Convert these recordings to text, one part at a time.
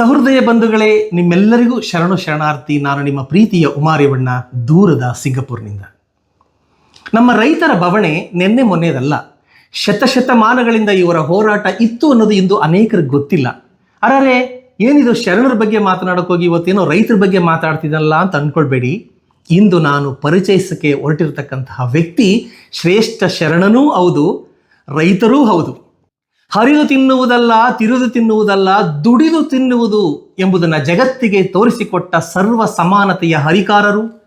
ಸಹೃದಯ ಬಂಧುಗಳೇ, ನಿಮ್ಮೆಲ್ಲರಿಗೂ ಶರಣು ಶರಣಾರ್ಥಿ, ನಾನು ನಿಮ್ಮ ಪ್ರೀತಿಯ ಉಮಾರೇವಣ್ಣ, ದೂರದ ಸಿಂಗಪುರ್ನಿಂದ. ನಮ್ಮ ರೈತರ ಬವಣೆ ನಿನ್ನೆ ಮೊನ್ನೆದಲ್ಲ. ಶತಶತಮಾನಗಳಿಂದ ಇವರ ಹೋರಾಟ ಇತ್ತು ಅನ್ನೋದು ಇಂದು ಅನೇಕರಿಗೆ ಗೊತ್ತಿಲ್ಲ. ಅರಾರೆ, ಏನಿದು ಶರಣರ ಬಗ್ಗೆ ಮಾತನಾಡೋಕ್ಕೋಗಿ ಇವತ್ತೇನೋ ರೈತರ ಬಗ್ಗೆ ಮಾತಾಡ್ತಿದ್ದಲ್ಲ ಅಂತ ಅಂದ್ಕೊಳ್ಬೇಡಿ ಇಂದು ನಾನು ಪರಿಚಯಿಸಕ್ಕೆ ಹೊರಟಿರತಕ್ಕಂತಹ ವ್ಯಕ್ತಿ ಶ್ರೇಷ್ಠ ಶರಣನೂ ಹೌದು, ರೈತರೂ ಹೌದು. ಹರಿದು ತಿನ್ನುವುದಲ್ಲ, ತಿರುದು ತಿನ್ನುವುದಲ್ಲ, ದುಡಿದು ತಿನ್ನುವುದು ಎಂಬುದನ್ನು ಜಗತ್ತಿಗೆ ತೋರಿಸಿಕೊಟ್ಟ ಸರ್ವ ಸಮಾನತೆಯ ಹರಿಕಾರರು.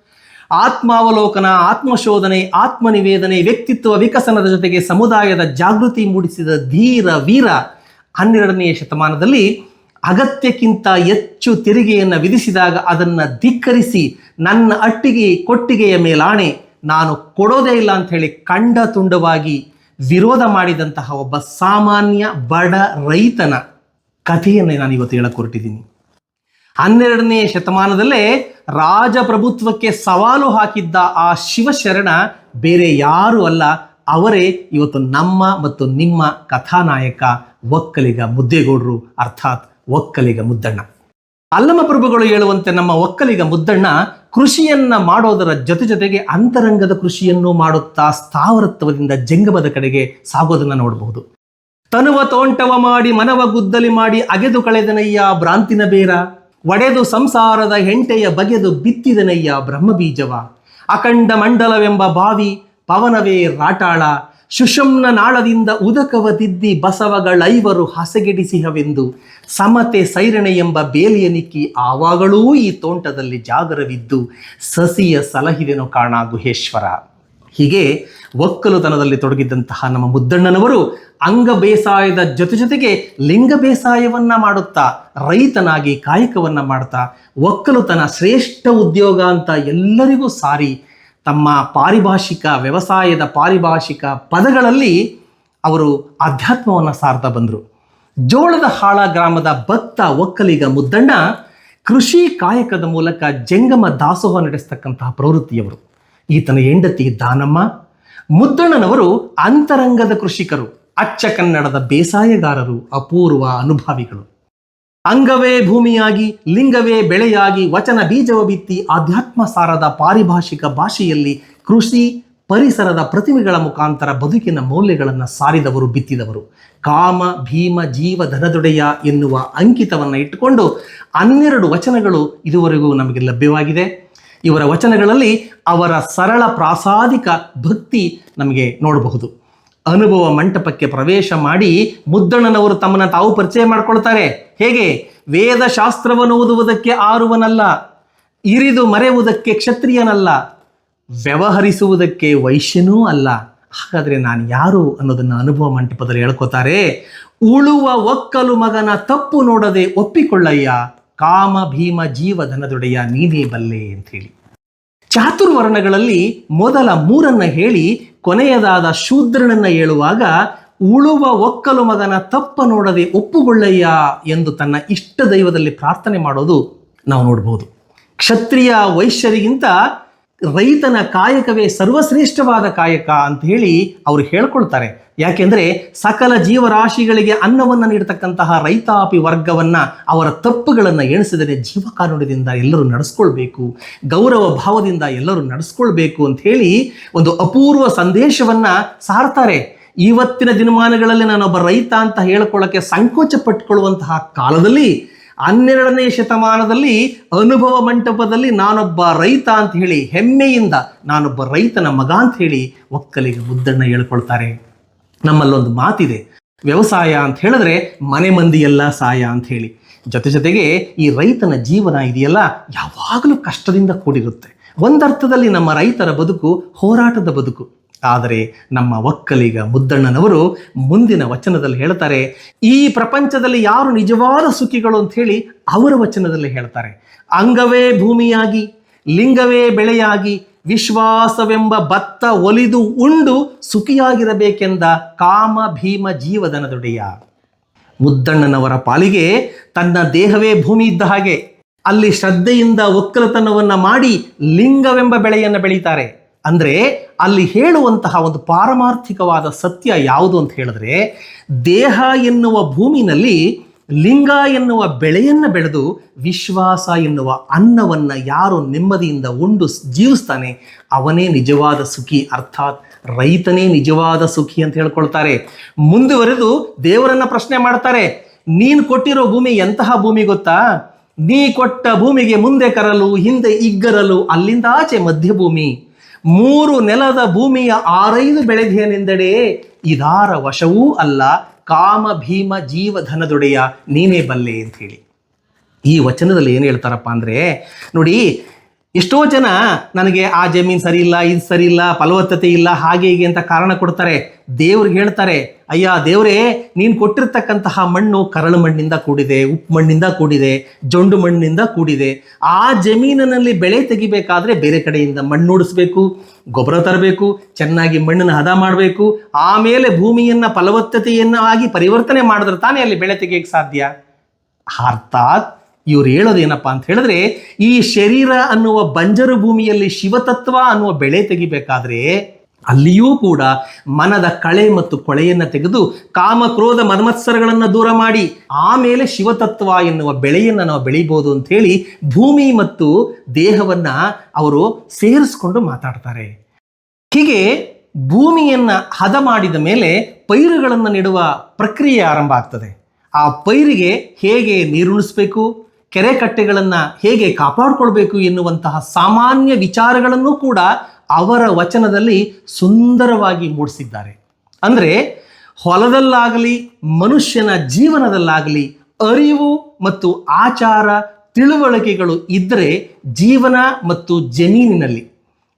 ಆತ್ಮಾವಲೋಕನ, ಆತ್ಮಶೋಧನೆ, ಆತ್ಮನಿವೇದನೆ, ವ್ಯಕ್ತಿತ್ವ ವಿಕಸನದ ಜೊತೆಗೆ ಸಮುದಾಯದ ಜಾಗೃತಿ ಮೂಡಿಸಿದ ಧೀರ ವೀರ ಹನ್ನೆರಡನೆಯ ಶತಮಾನದಲ್ಲಿ ಅಗತ್ಯಕ್ಕಿಂತ ಹೆಚ್ಚು ತೆರಿಗೆಯನ್ನು ವಿಧಿಸಿದಾಗ ಅದನ್ನು ಧಿಕ್ಕರಿಸಿ ನನ್ನ ಅಟ್ಟಿಗೆ ಕೊಟ್ಟಿಗೆಯ ಮೇಲಾಣೆ ನಾನು ಕೊಡೋದೇ ಇಲ್ಲ ಅಂತ ಹೇಳಿ ಕಂಡ ತುಂಡವಾಗಿ ವಿರೋಧ ಮಾಡಿದಂತಹ ಒಬ್ಬ ಸಾಮಾನ್ಯ ಬಡ ರೈತನ ಕಥೆಯನ್ನು ನಾನು ಇವತ್ತು ಹೇಳಕ್ಕೆ ಹೊರಟಿದ್ದೀನಿ. ಹನ್ನೆರಡನೇ ಶತಮಾನದಲ್ಲೇ ರಾಜಪ್ರಭುತ್ವಕ್ಕೆ ಸವಾಲು ಹಾಕಿದ್ದ ಆ ಶಿವಶರಣ ಬೇರೆ ಯಾರೂ ಅಲ್ಲ, ಅವರೇ ಇವತ್ತು ನಮ್ಮ ಮತ್ತು ನಿಮ್ಮ ಕಥಾನಾಯಕ ಒಕ್ಕಲಿಗ ಮುದ್ದೇಗೌಡರು, ಅರ್ಥಾತ್ ಒಕ್ಕಲಿಗ ಮುದ್ದಣ್ಣ. ಅಲ್ಲಮ ಪ್ರಭುಗಳು ಹೇಳುವಂತೆ ನಮ್ಮ ಒಕ್ಕಲಿಗ ಮುದ್ದಣ್ಣ ಕೃಷಿಯನ್ನ ಮಾಡೋದರ ಜೊತೆ ಜೊತೆಗೆ ಅಂತರಂಗದ ಕೃಷಿಯನ್ನು ಮಾಡುತ್ತಾ ಸ್ಥಾವರತ್ವದಿಂದ ಜಂಗಮದ ಕಡೆಗೆ ಸಾಗೋದನ್ನ ನೋಡಬಹುದು. ತನುವ ತೋಂಟವ ಮಾಡಿ ಮನವ ಗುದ್ದಲಿ ಮಾಡಿ ಅಗೆದು ಕಳೆದನಯ್ಯ ಭ್ರಾಂತಿನ ಬೇರ, ಒಡೆದು ಸಂಸಾರದ ಹೆಂಟೆಯ ಬಗೆದು ಬಿತ್ತಿದನಯ್ಯ ಬ್ರಹ್ಮಬೀಜವ. ಅಖಂಡ ಮಂಡಲವೆಂಬ ಬಾವಿ ಪವನವೇ ರಾಟಾಳ, ಸುಷುಮ್ನ ನಾಳದಿಂದ ಉದಕವ ತಿದ್ದಿ ಬಸವಗಳೈವರು ಹಸಗೆಡಿಸಿಹವೆಂದು ಸಮತೆ ಸೈರಣೆ ಎಂಬ ಬೇಲಿಯ ನಿಕ್ಕಿ ಆವಾಗಳೂ ಈ ತೋಂಟದಲ್ಲಿ ಜಾಗರವಿದ್ದು ಸಸಿಯ ಸಲಹಿದೆನು ಕಾಣ ಗುಹೇಶ್ವರ. ಹೀಗೆ ಒಕ್ಕಲುತನದಲ್ಲಿ ತೊಡಗಿದ್ದಂತಹ ನಮ್ಮ ಮುದ್ದಣ್ಣನವರು ಅಂಗ ಬೇಸಾಯದ ಜೊತೆ ಜೊತೆಗೆ ಲಿಂಗ ಬೇಸಾಯವನ್ನ ಮಾಡುತ್ತಾ, ರೈತನಾಗಿ ಕಾಯಕವನ್ನ ಮಾಡ್ತಾ, ಒಕ್ಕಲುತನ ಶ್ರೇಷ್ಠ ಉದ್ಯೋಗ ಅಂತ ಎಲ್ಲರಿಗೂ ಸಾರಿ. ತಮ್ಮ ಪಾರಿಭಾಷಿಕ, ವ್ಯವಸಾಯದ ಪಾರಿಭಾಷಿಕ ಪದಗಳಲ್ಲಿ ಅವರು ಆಧ್ಯಾತ್ಮವನ್ನು ಸಾರ್ತಾ ಬಂದರು. ಜೋಳದ ಹಾಳ ಗ್ರಾಮದ ಭಕ್ತ ಒಕ್ಕಲಿಗ ಮುದ್ದಣ್ಣ ಕೃಷಿ ಕಾಯಕದ ಮೂಲಕ ಜಂಗಮ ದಾಸೋಹ ನಡೆಸ್ತಕ್ಕಂತಹ ಪ್ರವೃತ್ತಿಯವರು. ಈತನ ಹೆಂಡತಿ ದಾನಮ್ಮ, ಮುದ್ದಣ್ಣನವರು ಅಂತರಂಗದ ಕೃಷಿಕರು, ಅಚ್ಚ ಕನ್ನಡದ ಬೇಸಾಯಗಾರರು, ಅಪೂರ್ವ ಅನುಭಾವಿಗಳು. ಅಂಗವೇ ಭೂಮಿಯಾಗಿ, ಲಿಂಗವೇ ಬೆಳೆಯಾಗಿ, ವಚನ ಬೀಜವ ಬಿತ್ತಿ, ಆಧ್ಯಾತ್ಮ ಸಾರದ ಪಾರಿಭಾಷಿಕ ಭಾಷೆಯಲ್ಲಿ ಕೃಷಿ ಪರಿಸರದ ಪ್ರತಿಮೆಗಳ ಮುಖಾಂತರ ಬದುಕಿನ ಮೌಲ್ಯಗಳನ್ನು ಸಾರಿದವರು, ಬಿತ್ತಿದವರು. ಕಾಮ, ಭೀಮ, ಜೀವ, ಧನದೊಡೆಯ ಎನ್ನುವ ಅಂಕಿತವನ್ನು ಇಟ್ಟುಕೊಂಡು ಹನ್ನೆರಡು ವಚನಗಳು ಇದುವರೆಗೂ ನಮಗೆ ಲಭ್ಯವಾಗಿದೆ. ಇವರ ವಚನಗಳಲ್ಲಿ ಅವರ ಸರಳ ಪ್ರಾಸಾದಿಕ ಭಕ್ತಿ ನಮಗೆ ನೋಡಬಹುದು. ಅನುಭವ ಮಂಟಪಕ್ಕೆ ಪ್ರವೇಶ ಮಾಡಿ ಮುದ್ದಣ್ಣನವರು ತಮ್ಮನ್ನು ತಾವು ಪರಿಚಯ ಮಾಡಿಕೊಳ್ತಾರೆ. ಹೇಗೆ? ವೇದ ಶಾಸ್ತ್ರವನ್ನು ಓದುವುದಕ್ಕೆ ಆರುವನಲ್ಲ, ಇರಿದು ಮರೆಯುವುದಕ್ಕೆ ಕ್ಷತ್ರಿಯನಲ್ಲ ವ್ಯವಹರಿಸುವುದಕ್ಕೆ ವೈಶ್ಯನೂ ಅಲ್ಲ. ಹಾಗಾದರೆ ನಾನು ಯಾರು ಅನ್ನೋದನ್ನು ಅನುಭವ ಮಂಟಪದಲ್ಲಿ ಹೇಳ್ಕೋತಾರೆ? ಉಳುವ ಒಕ್ಕಲು ಮಗನ ತಪ್ಪು ನೋಡದೆ ಒಪ್ಪಿಕೊಳ್ಳಯ್ಯ. ಕಾಮ, ಭೀಮ ಜೀವಧನದೊಡೆಯ ನೀನೇ ಬಲ್ಲೆ ಅಂತ ಹೇಳಿ ಚಾತುರ್ವರ್ಣಗಳಲ್ಲಿ ಮೊದಲ ಮೂರನ್ನ ಹೇಳಿ ಕೊನೆಯದಾದ ಶೂದ್ರನನ್ನ ಹೇಳುವಾಗ ಉಳುವ ಒಕ್ಕಲು ಮಗನ ತಪ್ಪ ನೋಡದೆ ಒಪ್ಪುಗೊಳ್ಳಯ್ಯ ಎಂದು ತನ್ನ ಇಷ್ಟ ದೈವದಲ್ಲಿ ಪ್ರಾರ್ಥನೆ ಮಾಡೋದು ನಾವು ನೋಡ್ಬೋದು. ಕ್ಷತ್ರಿಯ ವೈಶ್ಯರಿಗಿಂತ ರೈತನ ಕಾಯಕವೇ ಸರ್ವಶ್ರೇಷ್ಠವಾದ ಕಾಯಕ ಅಂತ ಹೇಳಿ ಅವರು ಹೇಳ್ಕೊಳ್ತಾರೆ. ಯಾಕೆಂದ್ರೆ ಸಕಲ ಜೀವರಾಶಿಗಳಿಗೆ ಅನ್ನವನ್ನು ನೀಡತಕ್ಕಂತಹ ರೈತಾಪಿ ವರ್ಗವನ್ನ ಅವರ ತಪ್ಪುಗಳನ್ನು ಎಣಿಸಿದರೆ ಜೀವ ಕಾನೂನದಿಂದ ಎಲ್ಲರೂ ನಡೆಸ್ಕೊಳ್ಬೇಕು, ಗೌರವ ಭಾವದಿಂದ ಎಲ್ಲರೂ ನಡೆಸ್ಕೊಳ್ಬೇಕು ಅಂತ ಹೇಳಿ ಒಂದು ಅಪೂರ್ವ ಸಂದೇಶವನ್ನ ಸಾರ್ತಾರೆ. ಇವತ್ತಿನ ದಿನಮಾನಗಳಲ್ಲಿ ನಾನೊಬ್ಬ ರೈತ ಅಂತ ಹೇಳ್ಕೊಳ್ಳೋಕ್ಕೆ ಸಂಕೋಚ ಪಟ್ಕೊಳ್ಳುವಂತಹ ಕಾಲದಲ್ಲಿ ಹನ್ನೆರಡನೇ ಶತಮಾನದಲ್ಲಿ ಅನುಭವ ಮಂಟಪದಲ್ಲಿ ನಾನೊಬ್ಬ ರೈತ ಅಂತ ಹೇಳಿ ಹೆಮ್ಮೆಯಿಂದ ನಾನೊಬ್ಬ ರೈತನ ಮಗ ಅಂತ ಹೇಳಿ ಒಕ್ಕಲಿಗ ಮುದ್ದಣ್ಣ ಹೇಳ್ಕೊಳ್ತಾರೆ. ನಮ್ಮಲ್ಲೊಂದು ಮಾತಿದೆ. ವ್ಯವಸಾಯ ಅಂತ ಹೇಳಿದ್ರೆ ಮನೆ ಮಂದಿಯೆಲ್ಲ ಸಾಯ ಅಂತ ಹೇಳಿ. ಜೊತೆ ಜೊತೆಗೆ ಈ ರೈತನ ಜೀವನ ಇದೆಯಲ್ಲ ಯಾವಾಗಲೂ ಕಷ್ಟದಿಂದ ಕೂಡಿರುತ್ತೆ. ಒಂದರ್ಥದಲ್ಲಿ ನಮ್ಮ ರೈತರ ಬದುಕು ಹೋರಾಟದ ಬದುಕು. ಆದರೆ ನಮ್ಮ ಒಕ್ಕಲಿಗ ಮುದ್ದಣ್ಣನವರು ಮುಂದಿನ ವಚನದಲ್ಲಿ ಹೇಳ್ತಾರೆ, ಈ ಪ್ರಪಂಚದಲ್ಲಿ ಯಾರು ನಿಜವಾದ ಸುಖಿಗಳು ಅಂತ ಹೇಳಿ ಅವರ ವಚನದಲ್ಲಿ ಹೇಳ್ತಾರೆ. ಅಂಗವೇ ಭೂಮಿಯಾಗಿ, ಲಿಂಗವೇ ಬೆಳೆಯಾಗಿ, ವಿಶ್ವಾಸವೆಂಬ ಭತ್ತ ಒಲಿದು ಉಂಡು ಸುಖಿಯಾಗಿರಬೇಕೆಂದ ಕಾಮ ಭೀಮ ಜೀವದನದೊಡೆಯ. ಮುದ್ದಣ್ಣನವರ ಪಾಲಿಗೆ ತನ್ನ ದೇಹವೇ ಭೂಮಿ ಇದ್ದ ಹಾಗೆ, ಅಲ್ಲಿ ಶ್ರದ್ಧೆಯಿಂದ ಒಕ್ಕಲತನವನ್ನು ಮಾಡಿ ಲಿಂಗವೆಂಬ ಬೆಳೆಯನ್ನು ಬೆಳೀತಾರೆ. ಅಂದ್ರೆ ಅಲ್ಲಿ ಹೇಳುವಂತಹ ಒಂದು ಪಾರಮಾರ್ಥಿಕವಾದ ಸತ್ಯ ಯಾವುದು ಅಂತ ಹೇಳಿದ್ರೆ, ದೇಹ ಎನ್ನುವ ಭೂಮಿನಲ್ಲಿ ಲಿಂಗ ಎನ್ನುವ ಬೆಳೆಯನ್ನು ಬೆಳೆದು ವಿಶ್ವಾಸ ಎನ್ನುವ ಅನ್ನವನ್ನು ಯಾರು ನೆಮ್ಮದಿಯಿಂದ ಉಂಡು ಜೀವಿಸ್ತಾನೆ, ಅವನೇ ನಿಜವಾದ ಸುಖಿ. ಅರ್ಥಾತ್ ರೈತನೇ ನಿಜವಾದ ಸುಖಿ ಅಂತ ಹೇಳ್ಕೊಳ್ತಾರೆ. ಮುಂದುವರೆದು ದೇವರನ್ನ ಪ್ರಶ್ನೆ ಮಾಡ್ತಾರೆ, ನೀನು ಕೊಟ್ಟಿರೋ ಭೂಮಿ ಎಂತಹ ಭೂಮಿ ಗೊತ್ತಾ? ನೀ ಕೊಟ್ಟ ಭೂಮಿಗೆ ಮುಂದೆ ಕರಲು, ಹಿಂದೆ ಇಗ್ಗರಲು, ಅಲ್ಲಿಂದ ಆಚೆ ಮಧ್ಯಭೂಮಿ. ಮೂರು ನೆಲದ ಭೂಮಿಯ ಆರೈದು ಬೆಳೆದೇನೆಂದಡೆ ಇದಾರ ವಶವೂ ಅಲ್ಲ, ಕಾಮ ಭೀಮ ಜೀವಧನದೊಡೆಯ ನೀನೇ ಬಲ್ಲೆ ಅಂತ ಹೇಳಿ ಈ ವಚನದಲ್ಲಿ ಏನು ಹೇಳ್ತಾರಪ್ಪ ಅಂದರೆ, ನೋಡಿ, ಎಷ್ಟೋ ಜನ ನನಗೆ ಆ ಜಮೀನು ಸರಿ ಇಲ್ಲ, ಇದು ಸರಿ ಇಲ್ಲ, ಫಲವತ್ತತೆ ಇಲ್ಲ, ಹಾಗೆ ಹೀಗೆ ಅಂತ ಕಾರಣ ಕೊಡ್ತಾರೆ. ದೇವ್ರಿಗೆ ಹೇಳ್ತಾರೆ ಅಯ್ಯ ದೇವರೇ, ನೀನು ಕೊಟ್ಟಿರ್ತಕ್ಕಂತಹ ಮಣ್ಣು ಕರಳು ಮಣ್ಣಿಂದ ಕೂಡಿದೆ, ಉಪ್ಪು ಮಣ್ಣಿಂದ ಕೂಡಿದೆ, ಜೊಂಡು ಮಣ್ಣಿನಿಂದ ಕೂಡಿದೆ. ಆ ಜಮೀನಿನಲ್ಲಿ ಬೆಳೆ ತೆಗಿಬೇಕಾದ್ರೆ ಬೇರೆ ಕಡೆಯಿಂದ ಮಣ್ಣು ಉಡಿಸ್ಬೇಕು, ಗೊಬ್ಬರ ತರಬೇಕು, ಚೆನ್ನಾಗಿ ಮಣ್ಣನ್ನು ಹದ ಮಾಡಬೇಕು, ಆಮೇಲೆ ಭೂಮಿಯನ್ನು ಫಲವತ್ತತೆಯನ್ನು ಆಗಿ ಪರಿವರ್ತನೆ ಮಾಡಿದ್ರೆ ತಾನೇ ಅಲ್ಲಿ ಬೆಳೆ ತೆಗಿಯಕ್ಕೆ ಸಾಧ್ಯ. ಅರ್ಥಾತ್ ಇವ್ರು ಹೇಳೋದೇನಪ್ಪ ಅಂತ ಹೇಳಿದ್ರೆ, ಈ ಶರೀರ ಅನ್ನುವ ಬಂಜರು ಭೂಮಿಯಲ್ಲಿ ಶಿವತತ್ವ ಅನ್ನುವ ಬೆಳೆ ತೆಗಿಬೇಕಾದ್ರೆ ಅಲ್ಲಿಯೂ ಕೂಡ ಮನದ ಕಳೆ ಮತ್ತು ಕೊಳೆಯನ್ನು ತೆಗೆದು ಕಾಮ, ಕ್ರೋಧ, ಮನ್ಮತ್ಸರಗಳನ್ನು ದೂರ ಮಾಡಿ. ಆಮೇಲೆ ಶಿವತತ್ವ ಎನ್ನುವ ಬೆಳೆಯನ್ನು ನಾವು ಬೆಳಿಬೋದು ಅಂತ ಹೇಳಿ ಭೂಮಿ ಮತ್ತು ದೇಹವನ್ನ ಅವರು ಸೇರಿಸ್ಕೊಂಡು ಮಾತಾಡ್ತಾರೆ. ಹೀಗೆ ಭೂಮಿಯನ್ನ ಹದ ಮಾಡಿದ ಮೇಲೆ ಪೈರುಗಳನ್ನು ನೆಡುವ ಪ್ರಕ್ರಿಯೆ ಆರಂಭ ಆಗ್ತದೆ. ಆ ಪೈರಿಗೆ ಹೇಗೆ ನೀರುಣಿಸ್ಬೇಕು, ಕೆರೆ ಕಟ್ಟೆಗಳನ್ನು ಹೇಗೆ ಕಾಪಾಡಿಕೊಳ್ಬೇಕು ಎನ್ನುವಂತಹ ಸಾಮಾನ್ಯ ವಿಚಾರಗಳನ್ನು ಕೂಡ ಅವರ ವಚನದಲ್ಲಿ ಸುಂದರವಾಗಿ ಮೂಡಿಸಿದ್ದಾರೆ. ಅಂದರೆ ಹೊಲದಲ್ಲಾಗಲಿ, ಮನುಷ್ಯನ ಜೀವನದಲ್ಲಾಗಲಿ, ಅರಿವು ಮತ್ತು ಆಚಾರ, ತಿಳುವಳಿಕೆಗಳು ಇದ್ದರೆ ಜೀವನ ಮತ್ತು ಜಮೀನಿನಲ್ಲಿ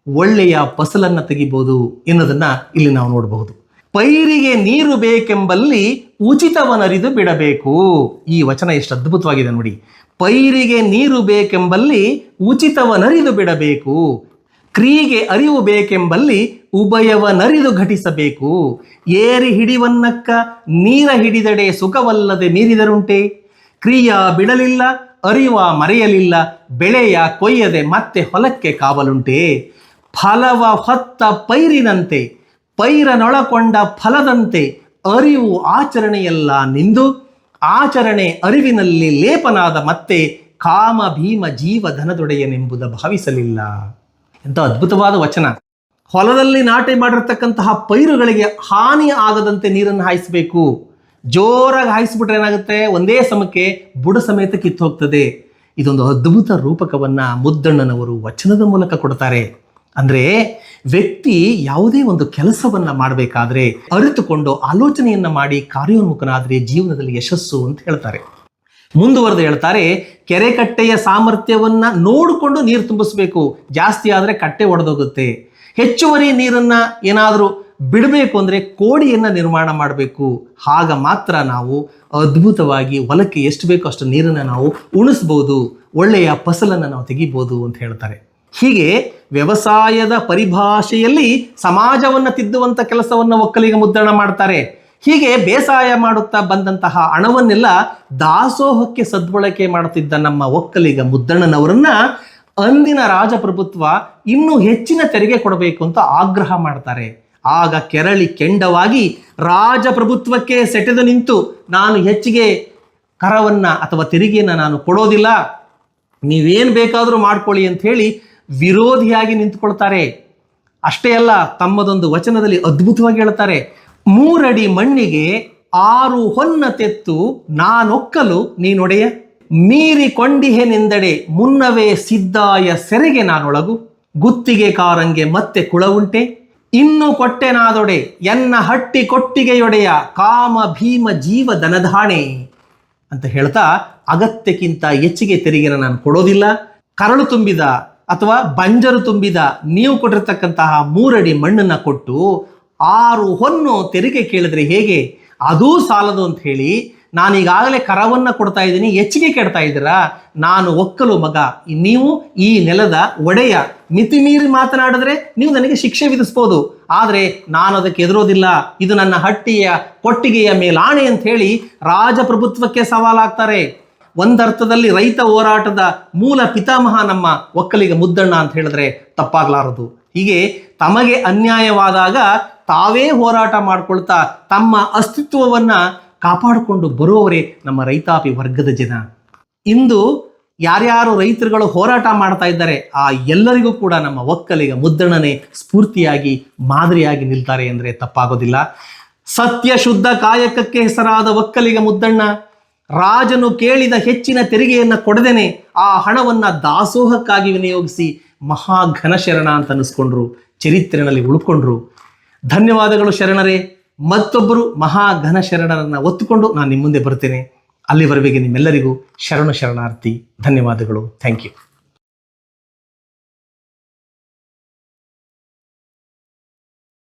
ಒಳ್ಳೆಯ ಫಸಲನ್ನು ತೆಗಿಬೋದು ಎನ್ನುವುದನ್ನ ಇಲ್ಲಿ ನಾವು ನೋಡಬಹುದು. ಪೈರಿಗೆ ನೀರು ಬೇಕೆಂಬಲ್ಲಿ ಉಚಿತವನರಿದು ಬಿಡಬೇಕು. ಈ ವಚನ ಎಷ್ಟು ಅದ್ಭುತವಾಗಿದೆ ನೋಡಿ. ಪೈರಿಗೆ ನೀರು ಬೇಕೆಂಬಲ್ಲಿ ಉಚಿತವನರಿದು ಬಿಡಬೇಕು. ಕ್ರಿಯೆಗೆ ಅರಿವು ಬೇಕೆಂಬಲ್ಲಿ ಉಭಯವ ನರಿದು ಘಟಿಸಬೇಕು. ಏರಿ ಹಿಡಿವನ್ನಕ್ಕ ನೀರ ಹಿಡಿದಡೆ ಸುಖವಲ್ಲದೆ ಮೀರಿದರುಂಟೆ. ಕ್ರಿಯ ಬಿಡಲಿಲ್ಲ, ಅರಿವ ಮರೆಯಲಿಲ್ಲ, ಬೆಳೆಯ ಕೊಯ್ಯದೆ ಮತ್ತೆ ಹೊಲಕ್ಕೆ ಕಾವಲುಂಟೆ. ಫಲವ ಹೊತ್ತ ಪೈರಿನಂತೆ, ಪೈರನೊಳಕೊಂಡ ಫಲದಂತೆ ಅರಿವು ಆಚರಣೆಯಲ್ಲ ನಿಂದು. ಆಚರಣೆ ಅರಿವಿನಲ್ಲಿ ಲೇಪನಾದ ಮತ್ತೆ ಕಾಮ ಭೀಮ ಜೀವ ಧನದೊಡೆಯನೆಂಬುದ ಭಾವಿಸಲಿಲ್ಲ. ಎಂಥ ಅದ್ಭುತವಾದ ವಚನ. ಹೊಲದಲ್ಲಿ ನಾಟಿ ಮಾಡಿರ್ತಕ್ಕಂತಹ ಪೈರುಗಳಿಗೆ ಹಾನಿ ಆಗದಂತೆ ನೀರನ್ನು ಹಾಯಿಸಬೇಕು. ಜೋರಾಗಿ ಹಾಯಿಸ್ಬಿಟ್ರೆ ಏನಾಗುತ್ತೆ? ಒಂದೇ ಸಮಕ್ಕೆ ಬುಡ ಸಮೇತ ಕಿತ್ತು ಹೋಗ್ತದೆ. ಇದೊಂದು ಅದ್ಭುತ ರೂಪಕವನ್ನ ಮುದ್ದಣ್ಣನವರು ವಚನದ ಮೂಲಕ ಕೊಡ್ತಾರೆ. ಅಂದ್ರೆ ವ್ಯಕ್ತಿ ಯಾವುದೇ ಒಂದು ಕೆಲಸವನ್ನ ಮಾಡಬೇಕಾದ್ರೆ ಅರಿತುಕೊಂಡು ಆಲೋಚನೆಯನ್ನ ಮಾಡಿ ಕಾರ್ಯೋನ್ಮುಖನಾದ್ರೆ ಜೀವನದಲ್ಲಿ ಯಶಸ್ಸು ಅಂತ ಹೇಳ್ತಾರೆ. ಮುಂದುವರೆದು ಹೇಳ್ತಾರೆ ಕೆರೆ ಕಟ್ಟೆಯ ಸಾಮರ್ಥ್ಯವನ್ನ ನೋಡಿಕೊಂಡು ನೀರು ತುಂಬಿಸ್ಬೇಕು. ಜಾಸ್ತಿ ಆದರೆ ಕಟ್ಟೆ ಒಡೆದೋಗುತ್ತೆ. ಹೆಚ್ಚುವರಿ ನೀರನ್ನ ಏನಾದರೂ ಬಿಡಬೇಕು ಅಂದರೆ ಕೋಡಿಯನ್ನು ನಿರ್ಮಾಣ ಮಾಡಬೇಕು. ಆಗ ಮಾತ್ರ ನಾವು ಅದ್ಭುತವಾಗಿ ಹೊಲಕ್ಕೆ ಎಷ್ಟು ಬೇಕೋ ಅಷ್ಟು ನೀರನ್ನು ನಾವು ಉಣಿಸ್ಬೋದು. ಒಳ್ಳೆಯ ಫಸಲನ್ನು ನಾವು ತೆಗಿಬೋದು ಅಂತ ಹೇಳ್ತಾರೆ. ಹೀಗೆ ವ್ಯವಸಾಯದ ಪರಿಭಾಷೆಯಲ್ಲಿ ಸಮಾಜವನ್ನು ತಿದ್ದುವಂಥ ಕೆಲಸವನ್ನು ಒಕ್ಕಲಿಗ ಮುದ್ರಣ ಮಾಡ್ತಾರೆ. ಹೀಗೆ ಬೇಸಾಯ ಮಾಡುತ್ತಾ ಬಂದಂತಹ ಹಣವನ್ನೆಲ್ಲ ದಾಸೋಹಕ್ಕೆ ಸದ್ಬಳಕೆ ಮಾಡುತ್ತಿದ್ದ ನಮ್ಮ ಒಕ್ಕಲಿಗ ಮುದ್ದಣ್ಣನವರನ್ನ ಅಂದಿನ ರಾಜಪ್ರಭುತ್ವ ಇನ್ನೂ ಹೆಚ್ಚಿನ ತೆರಿಗೆ ಕೊಡಬೇಕು ಅಂತ ಆಗ್ರಹ ಮಾಡ್ತಾರೆ. ಆಗ ಕೆರಳಿ ಕೆಂಡವಾಗಿ ರಾಜಪ್ರಭುತ್ವಕ್ಕೆ ಸೆಟೆದು ನಿಂತು ನಾನು ಹೆಚ್ಚಿಗೆ ಕರವನ್ನು ಅಥವಾ ತೆರಿಗೆಯನ್ನು ನಾನು ಕೊಡೋದಿಲ್ಲ, ನೀವೇನು ಬೇಕಾದರೂ ಮಾಡ್ಕೊಳ್ಳಿ ಅಂತ ಹೇಳಿ ವಿರೋಧಿಯಾಗಿ ನಿಂತುಕೊಳ್ತಾರೆ. ಅಷ್ಟೇ ಅಲ್ಲ, ತಮ್ಮದೊಂದು ವಚನದಲ್ಲಿ ಅದ್ಭುತವಾಗಿ ಹೇಳ್ತಾರೆ. ಮೂರಡಿ ಮಣ್ಣಿಗೆ ಆರು ಹೊನ್ನ ತೆತ್ತು ನಾನೊಕ್ಕಲು ನೀನೊಡೆಯ. ಮೀರಿಕೊಂಡಿಹೆನೆಂದಡೆ ಮುನ್ನವೇ ಸಿದ್ದಾಯ ಸೆರೆಗೆ ನಾನೊಳಗು. ಗುತ್ತಿಗೆ ಕಾರಂಗೆ ಮತ್ತೆ ಕುಳವುಂಟೆ ಇನ್ನು ಕೊಟ್ಟೆನಾದೊಡೆ ಎನ್ನ ಹಟ್ಟಿ ಕೊಟ್ಟಿಗೆಯೊಡೆಯ ಕಾಮ ಭೀಮ ಜೀವ ದನಧಾಣೆ ಅಂತ ಹೇಳ್ತಾ ಅಗತ್ಯಕ್ಕಿಂತ ಹೆಚ್ಚಿಗೆ ತೆರಿಗೆನ ನಾನು ಕೊಡೋದಿಲ್ಲ. ಕರಳು ತುಂಬಿದ ಅಥವಾ ಬಂಜರು ತುಂಬಿದ, ನೀವು ಕೊಟ್ಟಿರ್ತಕ್ಕಂತಹ ಮೂರಡಿ ಮಣ್ಣನ್ನ ಕೊಟ್ಟು ಆರು ಹೊನ್ನು ತೆರಿಗೆ ಕೇಳಿದ್ರೆ ಹೇಗೆ? ಅದೂ ಸಾಲದು ಅಂತ ಹೇಳಿ, ನಾನೀಗಾಗಲೇ ಕರವನ್ನು ಕೊಡ್ತಾ ಇದ್ದೀನಿ ಹೆಚ್ಚಿಗೆ ಕೆಡ್ತಾ ಇದ್ದೀರಾ? ನಾನು ಒಕ್ಕಲು ಮಗ. ನೀವು ಈ ನೆಲದ ಒಡೆಯ. ಮಿತಿ ಮೀರಿ ಮಾತನಾಡಿದ್ರೆ ನೀವು ನನಗೆ ಶಿಕ್ಷೆ ವಿಧಿಸ್ಬೋದು. ಆದರೆ ನಾನು ಅದಕ್ಕೆ ಎದುರೋದಿಲ್ಲ ಇದು ನನ್ನ ಹಟ್ಟಿಯ, ಕೊಟ್ಟಿಗೆಯ ಮೇಲಾಣೆ ಅಂತ ಹೇಳಿ ರಾಜಪ್ರಭುತ್ವಕ್ಕೆ ಸವಾಲಾಗ್ತಾರೆ. ಒಂದರ್ಥದಲ್ಲಿ ರೈತ ಹೋರಾಟದ ಮೂಲ ಪಿತಾಮಹ ನಮ್ಮ ಒಕ್ಕಲಿಗ ಮುದ್ದಣ್ಣ ಅಂತ ಹೇಳಿದ್ರೆ ತಪ್ಪಾಗ್ಲಾರದು. ಹೀಗೆ ತಮಗೆ ಅನ್ಯಾಯವಾದಾಗ ತಾವೇ ಹೋರಾಟ ಮಾಡಿಕೊಳ್ತಾ ತಮ್ಮ ಅಸ್ತಿತ್ವವನ್ನ ಕಾಪಾಡಿಕೊಂಡು ಬರುವವರೇ ನಮ್ಮ ರೈತಾಪಿ ವರ್ಗದ ಜನ. ಇಂದು ಯಾರ್ಯಾರು ರೈತರುಗಳು ಹೋರಾಟ ಮಾಡ್ತಾ ಇದ್ದಾರೆ, ಆ ಎಲ್ಲರಿಗೂ ಕೂಡ ನಮ್ಮ ಒಕ್ಕಲಿಗ ಮುದ್ರಣನೆ ಸ್ಫೂರ್ತಿಯಾಗಿ, ಮಾದರಿಯಾಗಿ ನಿಲ್ತಾರೆ ಅಂದರೆ ತಪ್ಪಾಗೋದಿಲ್ಲ. ಸತ್ಯ ಶುದ್ಧ ಕಾಯಕಕ್ಕೆ ಹೆಸರಾದ ಒಕ್ಕಲಿಗ ಮುದ್ದಣ್ಣ, ರಾಜನು ಕೇಳಿದ ಹೆಚ್ಚಿನ ತೆರಿಗೆಯನ್ನು ಕೊಡದೇನೆ ಆ ಹಣವನ್ನ ದಾಸೋಹಕ್ಕಾಗಿ ವಿನಿಯೋಗಿಸಿ ಮಹಾ ಘನಶರಣ ಅಂತ ಅನ್ನಿಸ್ಕೊಂಡ್ರು, ಚರಿತ್ರೆನಲ್ಲಿ ಉಳ್ಕೊಂಡ್ರು. ಧನ್ಯವಾದಗಳು ಶರಣರೇ. ಮತ್ತೊಬ್ಬರು ಮಹಾ ಶರಣರನ್ನು ಶರಣರನ್ನ ಒತ್ತುಕೊಂಡು ನಾನು ನಿಮ್ಮ ಮುಂದೆ ಬರ್ತೇನೆ. ಅಲ್ಲಿವರೆಗೆ ನಿಮ್ಮೆಲ್ಲರಿಗೂ ಶರಣ ಶರಣಾರ್ಥಿ. ಧನ್ಯವಾದಗಳು. Thank you